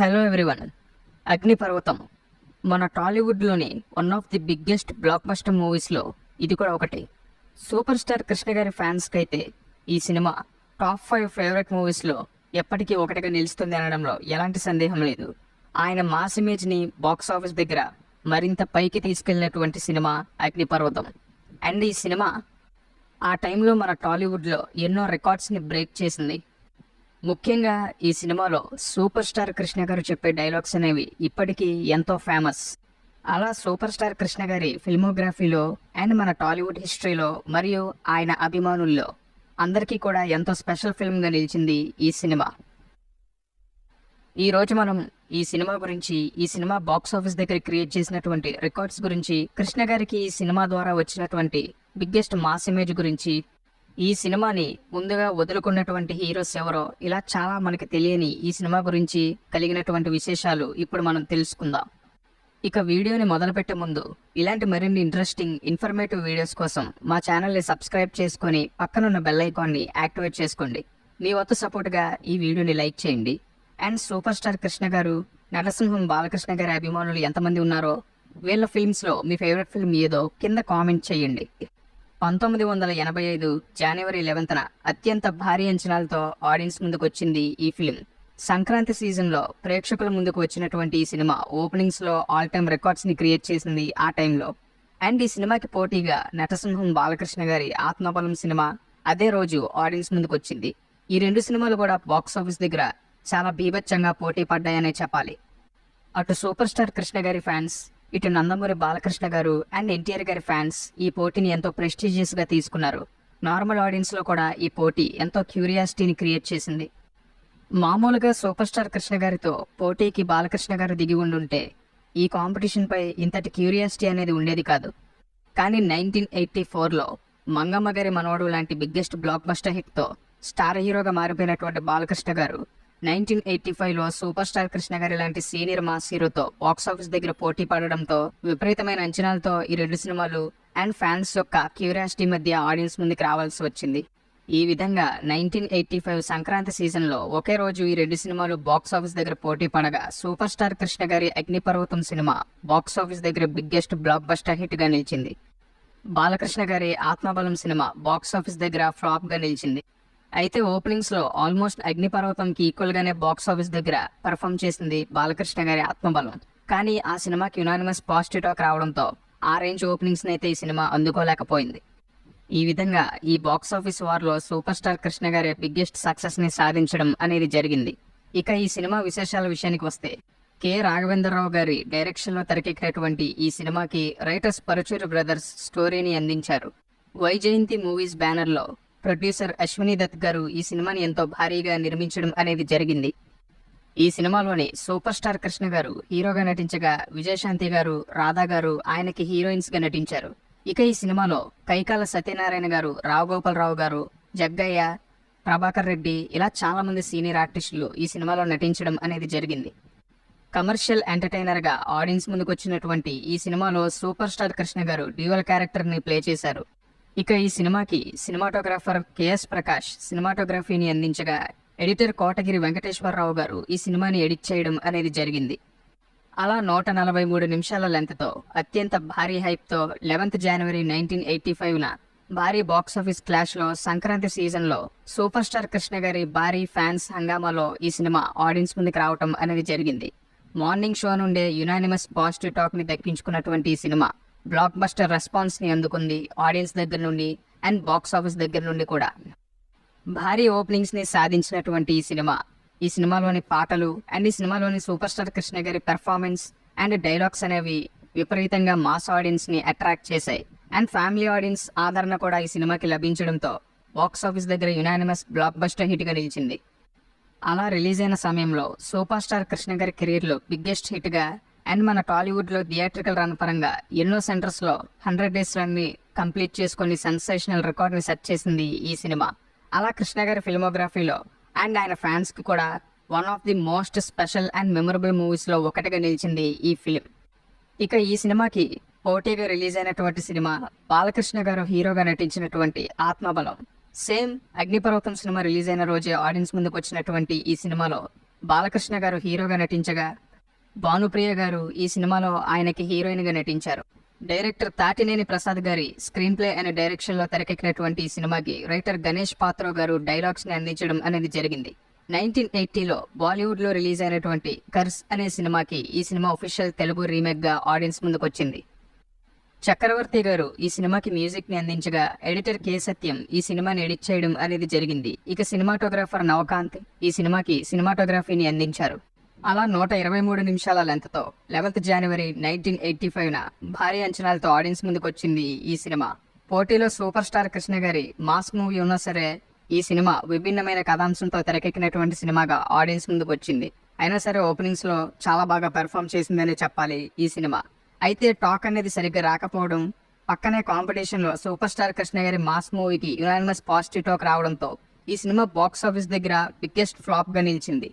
Hello everyone Agniparvatam. మన టాలీవుడ్లోని one of the biggest blockbuster మూవీస్లో ఇది కూడా ఒకటి. సూపర్ స్టార్ కృష్ణ గారి ఫ్యాన్స్కి అయితే ఈ సినిమా టాప్ ఫైవ్ ఫేవరెట్ మూవీస్లో ఎప్పటికీ ఒకటిగా నిలుస్తుంది అనడంలో ఎలాంటి సందేహం లేదు. ఆయన మాస్ ఇమేజ్ని బాక్స్ ఆఫీస్ దగ్గర మరింత పైకి తీసుకెళ్ళినటువంటి సినిమా అగ్నిపర్వతం. అండ్ ఈ సినిమా ఆ టైంలో మన టాలీవుడ్లో ఎన్నో రికార్డ్స్ని బ్రేక్ చేసింది. ముఖ్యంగా ఈ సినిమాలో సూపర్ స్టార్ కృష్ణ గారు చెప్పే డైలాగ్స్ అనేవి ఇప్పటికీ ఎంతో ఫేమస్. అలా సూపర్ స్టార్ కృష్ణ గారి ఫిల్మోగ్రఫీలో అండ్ మన టాలీవుడ్ హిస్టరీలో మరియు ఆయన అభిమానుల్లో అందరికీ కూడా ఎంతో స్పెషల్ ఫిల్మ్గా నిలిచింది ఈ సినిమా. ఈరోజు మనం ఈ సినిమా గురించి ఈ సినిమా బాక్స్ ఆఫీస్ దగ్గర క్రియేట్ చేసినటువంటి రికార్డ్స్ గురించి కృష్ణ గారికి ఈ సినిమా ద్వారా వచ్చినటువంటి బిగ్గెస్ట్ మాస్ ఇమేజ్ గురించి ఈ సినిమాని ముందుగా వదులుకున్నటువంటి హీరోస్ ఎవరో ఇలా చాలా మనకి తెలియని ఈ సినిమా గురించి కలిగినటువంటి విశేషాలు ఇప్పుడు మనం తెలుసుకుందాం. ఇక వీడియోని మొదలుపెట్టే ముందు ఇలాంటి మరిన్ని ఇంట్రెస్టింగ్ ఇన్ఫర్మేటివ్ వీడియోస్ కోసం మా ఛానల్ని సబ్స్క్రైబ్ చేసుకొని పక్కనున్న బెల్ ఐకాన్ని యాక్టివేట్ చేసుకోండి. మీ వద్ద సపోర్ట్గా ఈ వీడియోని లైక్ చేయండి. అండ్ సూపర్ స్టార్ కృష్ణ గారు నరసింహం బాలకృష్ణ గారి అభిమానులు ఎంతమంది ఉన్నారో వీళ్ళ ఫిల్మ్స్లో మీ ఫేవరెట్ ఫిల్మ్ ఏదో కింద కామెంట్ చేయండి. పంతొమ్మిది వందల ఎనభై ఐదు జనవరి లెవెన్త్న అత్యంత భారీ అంచనాలతో ఆడియన్స్ ముందుకు వచ్చింది ఈ ఫిలిం సంక్రాంతి సీజన్లో ప్రేక్షకుల ముందుకు వచ్చినటువంటి ఈ సినిమా ఓపెనింగ్స్లో ఆల్ టైమ్ రికార్డ్స్ని క్రియేట్ చేసింది ఆ టైంలో. అండ్ ఈ సినిమాకి పోటీగా నటసింహం బాలకృష్ణ గారి ఆత్మబలం సినిమా అదే రోజు ఆడియన్స్ ముందుకు వచ్చింది ఈ రెండు సినిమాలు కూడా బాక్స్ ఆఫీస్ దగ్గర చాలా బీభత్సంగా పోటీ పడ్డాయనే చెప్పాలి. అటు సూపర్ స్టార్ కృష్ణ గారి ఫ్యాన్స్ ఇటు నందమూరి బాలకృష్ణ గారు అండ్ ఎన్టీఆర్ గారి ఫ్యాన్స్ ఈ పోటీని ఎంతో ప్రెస్టీజియస్గా తీసుకున్నారు. నార్మల్ ఆడియన్స్లో కూడా ఈ పోటీ ఎంతో క్యూరియాసిటీని క్రియేట్ చేసింది. మామూలుగా సూపర్ స్టార్ కృష్ణ గారితో పోటీకి బాలకృష్ణ గారు దిగి ఉండుంటే ఈ కాంపిటీషన్ పై ఇంతటి క్యూరియాసిటీ అనేది ఉండేది కాదు. కానీ నైన్టీన్ ఎయిటీ ఫోర్లో మంగమ్మ గారి మనవడు లాంటి బిగ్గెస్ట్ బ్లాక్ బస్టర్ హిట్తో స్టార్ హీరోగా మారిపోయినటువంటి బాలకృష్ణ గారు నైన్టీన్ ఎయిటీ ఫైవ్లో సూపర్ స్టార్ కృష్ణ గారి లాంటి సీనియర్ మాస్ హీరోతో బాక్స్ ఆఫీస్ దగ్గర పోటీ పడడంతో విపరీతమైన అంచనాలతో ఈ రెండు సినిమాలు అండ్ ఫ్యాన్స్ యొక్క క్యూరియాసిటీ మధ్య ఆడియన్స్ ముందుకు రావాల్సి వచ్చింది. ఈ విధంగా నైన్టీన్ ఎయిటీ ఫైవ్ సంక్రాంతి సీజన్లో ఒకే రోజు ఈ రెండు సినిమాలు బాక్స్ ఆఫీస్ దగ్గర పోటీ పడగా సూపర్ స్టార్ కృష్ణ గారి అగ్నిపర్వతం సినిమా బాక్స్ ఆఫీస్ దగ్గర బిగ్గెస్ట్ బ్లాక్ బస్టర్ హిట్గా నిలిచింది. బాలకృష్ణ గారి ఆత్మబలం సినిమా బాక్స్ ఆఫీస్ దగ్గర ఫ్లాప్గా నిలిచింది. అయితే ఓపెనింగ్స్లో ఆల్మోస్ట్ అగ్నిపర్వతంకి ఈక్వల్ గానే బాక్స్ ఆఫీస్ దగ్గర పర్ఫామ్ చేసింది బాలకృష్ణ గారి ఆత్మబలం. కానీ ఆ సినిమాకి యునానిమస్ పాజిటివ్ టాక్ రావడంతో ఆ రేంజ్ ఓపెనింగ్స్ అయితే ఈ సినిమా అందుకోలేకపోయింది. ఈ విధంగా ఈ బాక్స్ ఆఫీస్ వార్లో సూపర్ స్టార్ కృష్ణ గారి బిగ్గెస్ట్ సక్సెస్ని సాధించడం అనేది జరిగింది. ఇక ఈ సినిమా విశేషాల విషయానికి వస్తే కె. రాఘవేంద్రరావు గారి డైరెక్షన్లో తెరకెక్కినటువంటి ఈ సినిమాకి రైటర్స్ పరచూరు బ్రదర్స్ స్టోరీని అందించారు. వైజయంతి మూవీస్ బ్యానర్లో ప్రొడ్యూసర్ అశ్విని దత్ గారు ఈ సినిమాని ఎంతో భారీగా నిర్మించడం అనేది జరిగింది. ఈ సినిమాలోని సూపర్ స్టార్ కృష్ణ గారు హీరోగా నటించగా విజయశాంతి గారు రాధా గారు ఆయనకి హీరోయిన్స్గా నటించారు. ఇక ఈ సినిమాలో కైకాల సత్యనారాయణ గారు రావుగోపాలరావు గారు జగ్గయ్య ప్రభాకర్ రెడ్డి ఇలా చాలా మంది సీనియర్ ఆర్టిస్టులు ఈ సినిమాలో నటించడం అనేది జరిగింది. కమర్షియల్ ఎంటర్టైనర్గా ఆడియన్స్ ముందుకు వచ్చినటువంటి ఈ సినిమాలో సూపర్ స్టార్ కృష్ణ గారు డ్యూయల్ క్యారెక్టర్ని ప్లే చేశారు. ఇక ఈ సినిమాకి సినిమాటోగ్రాఫర్ కెఎస్ ప్రకాష్ సినిమాటోగ్రఫీని అందించగా ఎడిటర్ కోటగిరి వెంకటేశ్వరరావు గారు ఈ సినిమాని ఎడిట్ చేయడం అనేది జరిగింది. అలా నూట నలభై మూడు నిమిషాల లెంత్తో అత్యంత భారీ హైప్తో లెవెన్త్ జనవరి నైన్టీన్ ఎయిటీ ఫైవ్న భారీ బాక్సాఫీస్ క్లాష్లో సంక్రాంతి సీజన్లో సూపర్ స్టార్ కృష్ణ గారి భారీ ఫ్యాన్స్ హంగామాలో ఈ సినిమా ఆడియన్స్ ముందుకు రావటం అనేది జరిగింది. మార్నింగ్ షో నుండే యునానిమస్ పాజిటివ్ టాక్ని దక్కించుకున్నటువంటి ఈ సినిమా. బ్లాక్ బస్టర్ రెస్పాన్స్ని అందుకుంది ఆడియన్స్ దగ్గర నుండి అండ్ బాక్స్ ఆఫీస్ దగ్గర నుండి కూడా. భారీ ఓపెనింగ్స్ని సాధించినటువంటి ఈ సినిమా. ఈ సినిమాలోని పాటలు అండ్ ఈ సినిమాలోని సూపర్ స్టార్ కృష్ణ గారి పెర్ఫార్మెన్స్ అండ్ డైలాగ్స్ అనేవి విపరీతంగా మాస్ ఆడియన్స్ని అట్రాక్ట్ చేశాయి. అండ్ ఫ్యామిలీ ఆడియన్స్ ఆదరణ కూడా ఈ సినిమాకి లభించడంతో బాక్స్ ఆఫీస్ దగ్గర యునానిమస్ బ్లాక్ బస్టర్ హిట్గా నిలిచింది. అలా రిలీజ్ అయిన సమయంలో సూపర్ స్టార్ కృష్ణ గారి కెరీర్లో బిగ్గెస్ట్ హిట్గా అండ్ మన టాలీవుడ్లో థియేట్రికల్ రన్ పరంగా ఎన్నో సెంటర్స్లో హండ్రెడ్ డేస్ రన్ని కంప్లీట్ చేసుకొని సెన్సేషనల్ రికార్డ్ని సెట్ చేసింది ఈ సినిమా. అలా కృష్ణ గారి ఫిల్మోగ్రఫీలో అండ్ ఆయన ఫ్యాన్స్కి కూడా one of the most special and memorable మూవీస్లో ఒకటిగా నిలిచింది ఈ ఫిలిం. ఇక ఈ సినిమాకి పోటీగా రిలీజ్ అయినటువంటి సినిమా బాలకృష్ణ గారు హీరోగా నటించినటువంటి Athmabalam. Same Agniparvatham cinema release అయిన రోజే ఆడియన్స్ ముందుకు వచ్చినటువంటి ఈ సినిమాలో బాలకృష్ణ గారు హీరోగా నటించగా భానుప్రియ గారు ఈ సినిమాలో ఆయనకి హీరోయిన్గా నటించారు. డైరెక్టర్ తాటినేని ప్రసాద్ గారి స్క్రీన్ ప్లే అనే డైరెక్షన్లో తెరకెక్కినటువంటి ఈ సినిమాకి రైటర్ గణేష్ పాత్రో గారు డైలాగ్స్ని అందించడం అనేది జరిగింది. నైన్టీన్ ఎయిటీలో బాలీవుడ్లో రిలీజ్ అయినటువంటి కర్స్ అనే సినిమాకి ఈ సినిమా ఒఫీషియల్ తెలుగు రీమేక్గా ఆడియన్స్ ముందుకు వచ్చింది చక్రవర్తి గారు ఈ సినిమాకి మ్యూజిక్ని అందించగా ఎడిటర్ కె సత్యం ఈ సినిమాని ఎడిట్ చేయడం అనేది జరిగింది. ఇక సినిమాటోగ్రాఫర్ నవకాంత్ ఈ సినిమాకి సినిమాటోగ్రఫీని అందించారు. అలా నూట ఇరవై మూడు నిమిషాల లెంత్తో లెవెన్త్ జనవరి నైన్టీన్ ఎయిటీ ఫైవ్న భారీ అంచనాలతో ఆడియన్స్ ముందుకు వచ్చింది ఈ సినిమా. పోటీలో సూపర్ స్టార్ కృష్ణ గారి మాస్ మూవీ ఉన్నా సరే ఈ సినిమా విభిన్నమైన కథాంశంతో తెరకెక్కినటువంటి సినిమాగా ఆడియన్స్ ముందుకు వచ్చింది అయినా సరే ఓపెనింగ్స్లో చాలా బాగా పెర్ఫామ్ చేసిందనే చెప్పాలి ఈ సినిమా. అయితే టాక్ అనేది సరిగ్గా రాకపోవడం పక్కనే కాంపిటీషన్లో సూపర్ స్టార్ కృష్ణ గారి మాస్ మూవీకి యునానిమస్ పాజిటివ్ టాక్ రావడంతో ఈ సినిమా బాక్స్ ఆఫీస్ దగ్గర బిగ్గెస్ట్ ఫ్లాప్గా నిలిచింది.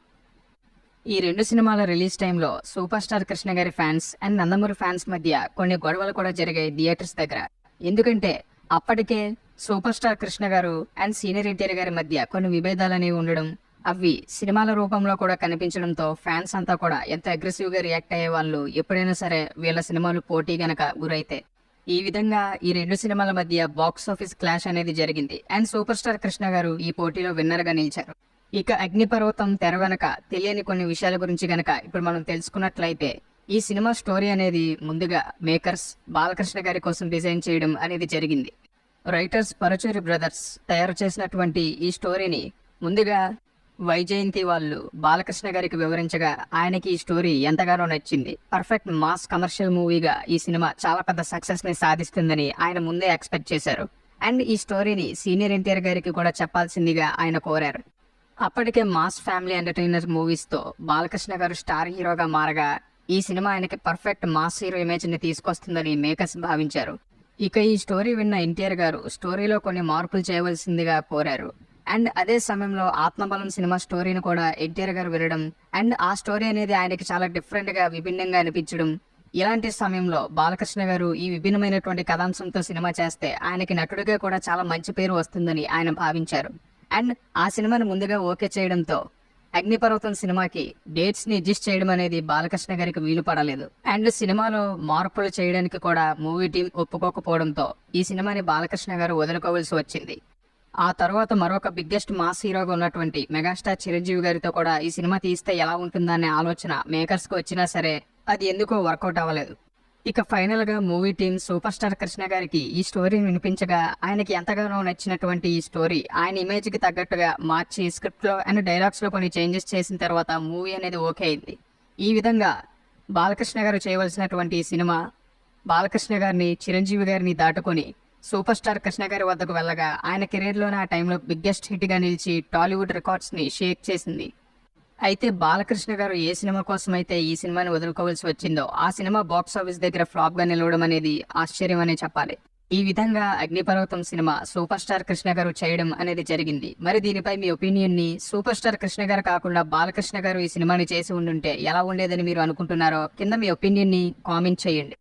ఈ రెండు సినిమాల రిలీజ్ టైంలో సూపర్ స్టార్ కృష్ణ గారి ఫ్యాన్స్ అండ్ నందమూరి ఫ్యాన్స్ మధ్య కొన్ని గొడవలు కూడా జరిగాయి థియేటర్స్ దగ్గర. ఎందుకంటే అప్పటికే సూపర్ స్టార్ కృష్ణ గారు అండ్ సీనియర్ ఎన్టీఆర్ గారి మధ్య కొన్ని విభేదాలు అనేవి ఉండడం అవి సినిమాల రూపంలో కూడా కనిపించడంతో ఫ్యాన్స్ అంతా కూడా ఎంత అగ్రెసివ్గా రియాక్ట్ అయ్యే వాళ్ళు ఎప్పుడైనా సరే వీళ్ళ సినిమాలు పోటీ గనక గురైతే. ఈ విధంగా ఈ రెండు సినిమాల మధ్య బాక్స్ ఆఫీస్ క్లాష్ అనేది జరిగింది అండ్ సూపర్ స్టార్ కృష్ణ గారు ఈ పోటీలో విన్నర్గా నిలిచారు. ఇక అగ్నిపర్వతం తెర వెనక తెలియని కొన్ని విషయాల గురించి గనక ఇప్పుడు మనం తెలుసుకున్నట్లయితే ఈ సినిమా స్టోరీ అనేది ముందుగా మేకర్స్ బాలకృష్ణ గారి కోసం డిజైన్ చేయడం అనేది జరిగింది. రైటర్స్ పరచూరి బ్రదర్స్ తయారు చేసినటువంటి ఈ స్టోరీని ముందుగా వైజయంతి వాళ్ళు బాలకృష్ణ గారికి వివరించగా ఆయనకి ఈ స్టోరీ ఎంతగానో నచ్చింది. పర్ఫెక్ట్ మాస్ కమర్షియల్ మూవీగా ఈ సినిమా చాలా పెద్ద సక్సెస్ని సాధిస్తుందని ఆయన ముందే ఎక్స్పెక్ట్ చేశారు. అండ్ ఈ స్టోరీని సీనియర్ ఎన్టీఆర్ గారికి కూడా చెప్పాల్సిందిగా ఆయన కోరారు. అప్పటికే మాస్ ఫ్యామిలీ ఎంటర్టైనర్ మూవీస్తో బాలకృష్ణ గారు స్టార్ హీరోగా మారగా ఈ సినిమా ఆయనకి పర్ఫెక్ట్ మాస్ హీరో ఇమేజ్ని తీసుకొస్తుందని మేకర్స్ భావించారు. ఇక ఈ స్టోరీ విన్న ఎన్టీఆర్ గారు స్టోరీలో కొన్ని మార్పులు చేయవలసిందిగా కోరారు. అండ్ అదే సమయంలో ఆత్మబలం సినిమా స్టోరీని కూడా ఎన్టీఆర్ గారు వినడం అండ్ ఆ స్టోరీ అనేది ఆయనకి చాలా డిఫరెంట్గా విభిన్నంగా అనిపించడం. ఇలాంటి సమయంలో బాలకృష్ణ గారు ఈ విభిన్నమైనటువంటి కథాంశంతో సినిమా చేస్తే ఆయనకి నటుడిగా కూడా చాలా మంచి పేరు వస్తుందని ఆయన భావించారు. అండ్ ఆ సినిమాను ముందుగా ఓకే చేయడంతో అగ్నిపర్వతం సినిమాకి డేట్స్ని అడ్జస్ట్ చేయడం అనేది బాలకృష్ణ గారికి వీలు పడలేదు. అండ్ సినిమాలో మార్పులు చేయడానికి కూడా మూవీ టీం ఒప్పుకోకపోవడంతో ఈ సినిమాని బాలకృష్ణ గారు వదులుకోవాల్సి వచ్చింది. ఆ తర్వాత మరొక బిగ్గెస్ట్ మాస్ హీరోగా ఉన్నటువంటి మెగాస్టార్ చిరంజీవి గారితో కూడా ఈ సినిమా తీస్తే ఎలా ఉంటుందనే ఆలోచన మేకర్స్కు వచ్చినా సరే అది ఎందుకో వర్కౌట్ అవ్వలేదు. ఇక ఫైనల్గా movie team super star Krishna గారికి ఈ స్టోరీని వినిపించగా ఆయనకి ఎంతగానో నచ్చినటువంటి ఈ స్టోరీ ఆయన ఇమేజ్కి తగ్గట్టుగా మార్చి స్క్రిప్ట్లో అండ్ డైలాగ్స్లో కొన్ని చేంజెస్ చేసిన తర్వాత మూవీ అనేది ఓకే అయింది. ఈ విధంగా బాలకృష్ణ గారు చేయవలసినటువంటి ఈ సినిమా బాలకృష్ణ గారిని చిరంజీవి గారిని దాటుకొని సూపర్ స్టార్ కృష్ణ గారి వద్దకు వెళ్ళగా ఆయన కెరీర్లోనే ఆ టైంలో బిగ్గెస్ట్ హిట్గా నిలిచి టాలీవుడ్ రికార్డ్స్ని షేక్ చేసింది. అయితే బాలకృష్ణ గారు ఏ సినిమా కోసం అయితే ఈ సినిమాని వదులుకోవాల్సి వచ్చిందో ఆ సినిమా బాక్స్ ఆఫీస్ దగ్గర ఫ్లాప్గా నిలవడం అనేది ఆశ్చర్యం అనే చెప్పాలి. ఈ విధంగా అగ్నిపర్వతం సినిమా సూపర్ స్టార్ కృష్ణ గారు చేయడం అనేది జరిగింది. మరి దీనిపై మీ ఒపీనియన్ని సూపర్ స్టార్ కృష్ణ గారు కాకుండా బాలకృష్ణ గారు ఈ సినిమాని చేసి ఉండుంటే ఎలా ఉండేదని మీరు అనుకుంటున్నారో కింద మీ ఒపీనియన్ని కామెంట్ చేయండి.